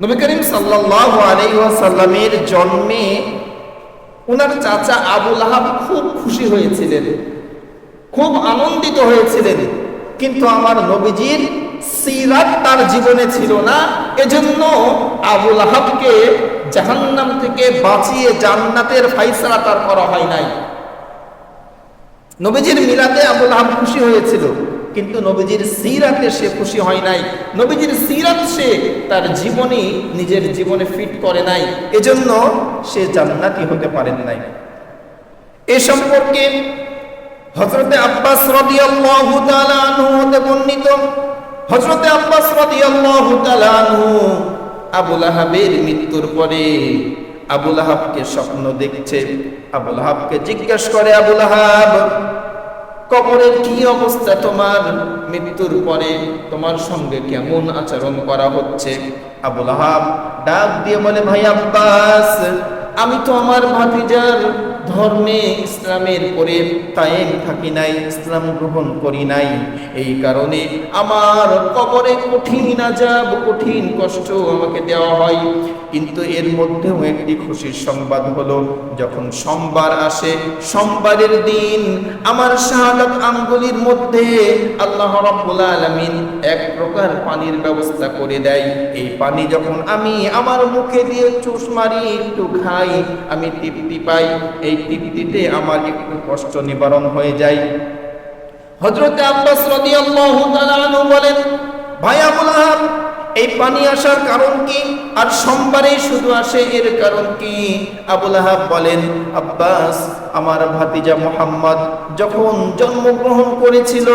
নবী করিম ওয়াসাল্লামের জন্মে ওনার চাচা আবুল আহাব খুব খুশি হয়েছিলেন, খুব আনন্দিত হয়েছিলেন। কিন্তু আমার নবীজির সিরাত তার জীবনে ছিল না, এজন্য আবুল আহাবকে জাহান্নাম থেকে বাঁচিয়ে জান্নাতের ফাইসলা তার করা হয় নাই। নবীজির মিলাতে আবুল আহাব খুশি হয়েছিল। কিন্তু নবীজির সিরাতে সে খুশি হয় নাই। নবীজির সিরাত সে তার জীবনে নিজের জীবনে ফিট করে নাই। এজন্য সে জান্নাতি হতে পারেন নাই। এ সম্পর্কে হজরতে আব্বাস রাদিয়াল্লাহু তাআলা আনহু হতে বর্ণিত। হজরতে আব্বাস রাদিয়াল্লাহু তাআলা আনহু আবুল আহাবের মৃত্যুর পরে আবুল আহাবকে স্বপ্ন দেখছে। আবুল আহাবকে জিজ্ঞেস করে আবুল আহাব কবরের কি অবস্থা তোমার? মৃত্যুর পরে তোমার সঙ্গে কেমন আচরণ করা হচ্ছে? আবুল আহাব ডাক দিয়ে বলে, ভাই আব্বাস, আমি তো আমার ভাতিজার ধর্মে ইসলামের পরে কায়েম থাকি নাই, ইসলাম গ্রহণ করি নাই। এই কারণে আমার কবরে কঠিন আজাব, কঠিন কষ্ট আমাকে দেওয়া হয়। কিন্তু এর মধ্যেও একটি খুশির সংবাদ হলো, যখন সোমবার আসে, সোমবারের দিন আমার শাহাদাত আঙ্গুলির মধ্যে আল্লাহ রাব্বুল আলামিন এক প্রকার পানির ব্যবস্থা করে দেয়। এই পানি যখন আমি আমার মুখে দিয়ে চুষ মারি, একটু খাই, আমি তৃপ্তি পাই, এই তৃপ্তিতে আমার একটু কষ্ট নিবারণ হয়ে যায়। হযরত আব্বাস রাদিয়াল্লাহু তাআলা বলেন, ভাই আবুল আহাব এই পানি আসার কারণ কি? আর সোমবারে শুধু আসে এর কারণ কি? আবুল আহাব বলেন, আব্বাস আমার ভাতিজা মোহাম্মদ যখন জন্মগ্রহণ করেছিল,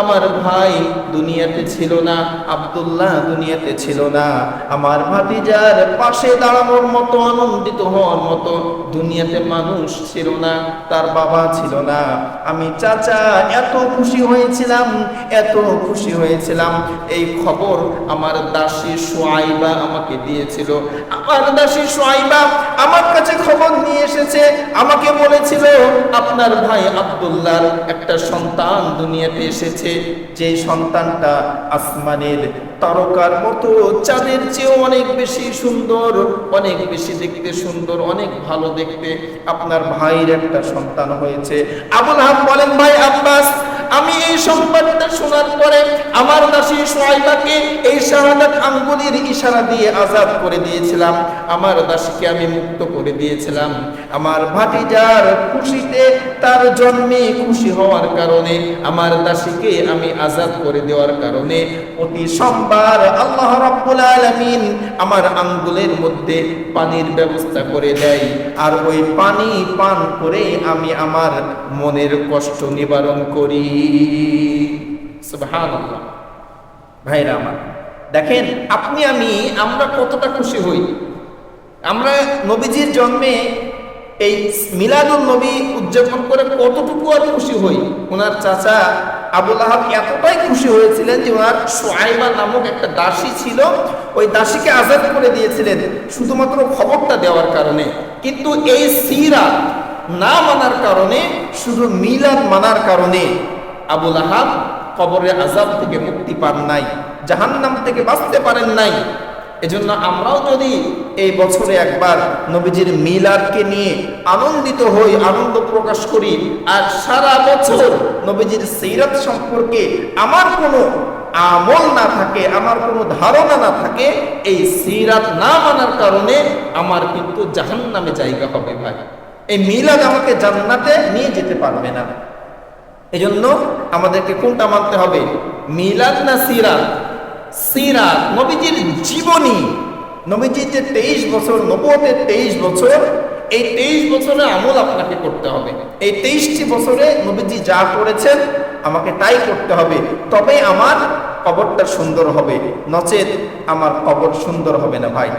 আমার ভাই দুনিয়াতে ছিল না, আব্দুল্লাহ দুনিয়াতে ছিল না। আমার ভাতিজার পাশে দাঁড়ানোর মতো, আনন্দিত হওয়ার মতো দুনিয়াতে মানুষ ছিল না, তার বাবা ছিল না। আমি চাচা, এত খুশি হয়েছিলাম, এত খুশি হয়েছিলাম। এই খবর আমার দাসী সোয়াইবা আমাকে দিয়েছিল। আমার দাসী সোয়াইবা আমার কাছে খবর নিয়ে এসেছে, আমাকে বলেছিল আপনার ভাই আব্দুল্লাহর একটা সন্তান দুনিয়াতে এসেছে। যে সন্তানটা আসমানের তারকার মতো, চাঁদের চেয়েও অনেক বেশি সুন্দর, অনেক বেশি দেখতে সুন্দর, অনেক ভালো দেখতে আপনার ভাইয়ের একটা সন্তান হয়েছে। আবুল হাব বলেন, ভাই আব্বাস, আমি এই সংবাদটা শোনার পরে সোয়াইবাকে এই শাহাদাত আঙ্গুলির ইশারা দিয়ে আজাদ করে দিয়েছিলাম। আমার দাসীকে আমি মুক্ত করে দিয়েছিলাম। আমার ভাতিজার খুশিতে তার জন্মে খুশি হওয়ার কারণে, আমার দাসীকে আমি আজাদ করে দেওয়ার কারণে প্রতি সোমবার আল্লাহ রাব্বুল আলামিন আমার আঙ্গুলের মধ্যে পানির ব্যবস্থা করে দেয়। আর ওই পানি পান করে আমি আমার মনের কষ্ট নিবারণ করি। সুবহানাল্লাহ। ভাইরা আমার। দেখেন, আপনি, আমি, আমরা কতটা খুশি হই। আমরা নবীজির জন্মে এই মিলাদুল নবী উদযাপন করে কতটুকু আর খুশি হই। ওনার চাচা আবুল আহাব এতটাই খুশি হয়েছিলেন যে ওনার সোয়াইমা নামক একটা দাসী ছিল, ওই দাসীকে আজাদ করে দিয়েছিলেন শুধুমাত্র খবরটা দেওয়ার কারণে। কিন্তু এই সিরা না মানার কারণে, শুধু মিলাদ মানার কারণে আবুল আহাব কবরের আজাব থেকে মুক্তি পান নাই, জাহান্নাম থেকে বাঁচতে পারেন নাই। এজন্য আমরাও যদি এই বছরে একবার নবীজির মিলাদকে নিয়ে আনন্দিত হই, আনন্দ প্রকাশ করি, আর সারা বছর নবীজির সিরাত সম্পর্কে আমার কোনো আমল না থাকে, আমার কোনো ধারণা না থাকে, এই সিরাত না মানার কারণে আমার কিন্তু জাহান্নামে জায়গা হবে ভাই। এই মিলাদ আমাকে জান্নাতে নিয়ে যেতে পারবে না। এজন্য আমাদেরকে কোনটা মানতে হবে? মিলাদ না সিরাত? সিরাত নবীজির জীবনী। নবীজির যে তেইশ বছর নবতের তেইশ বছর, এই তেইশ বছরে আমল আপনাকে করতে হবে। এই তেইশটি বছরে নবীজি যা করেছেন, আমাকে তাই করতে হবে। তবে আমার কবরটা সুন্দর হবে। নচেত আমার কবর সুন্দর হবে না ভাই।